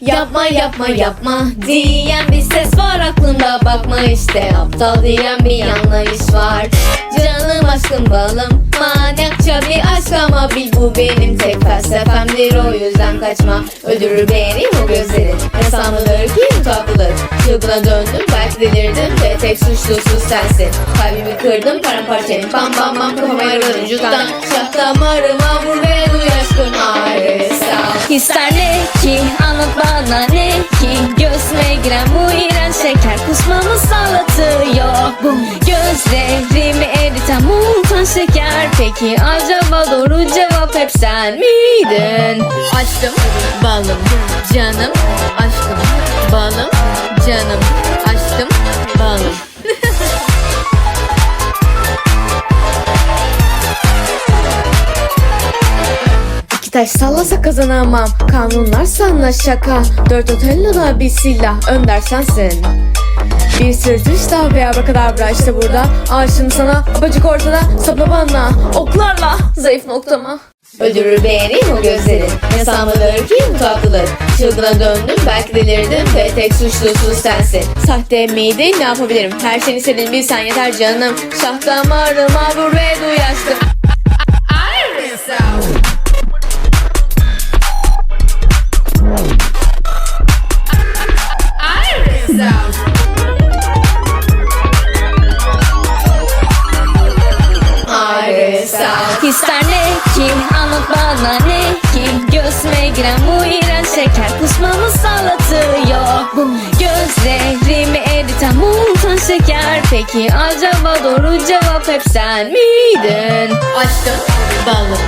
Yapma yapma yapma diyen bir ses var aklımda. Bakma işte aptal diyen bir yanlış var. Canım aşkım balım manyakça bir aşk ama bil bu benim tek felsefemdir. O yüzden kaçma Öldürür beni o gözlerin hesabıdır ki tatlıdır? Çılgına döndüm belki delirdim ve tek suçlusu sensin. Kalbimi kırdım paramparçayım. Bam bam bam kafama yaraladın Cüzdan şah damarıma vur ve duy aşkın ağrısı İster ne ki anlat bana ne ki? Göğsüme giren bu iğrenç şeker kusmamı sağlatıyor Bu gözlerimi eriten muhtan şeker. Peki acaba doğru cevap hep sen miydin? Aşkım, balım, canım, aşkım, balım, canım, aşkım, balım. Taş sallasa kazanamam. Kanunlar sana şaka Dört otelloda bir silah. Önder sensin bir sırtış da veya bakadabra işte burada. Aşığım sana bacık ortada. Sapla bana. Oklarla. Zayıf noktama. Öldürür beni o gözlerin Hesabıdır ki bu tatlıdır Çılgına döndüm belki delirdim. Ve tek suçlusu sensin. Sahte miydi? Ne yapabilirim? Her şeyini istediğin bilsen yeter canım. Şah damarıma vur ve duy aşkım Iris İster ne ki? Anlat bana ne ki? Göğsüme giren bu iğrenç şeker kusmamı sağlatıyor Bu gözlerimi eriten muhtan şeker. Peki acaba doğru cevap hep sen miydin? Aşkım, balım,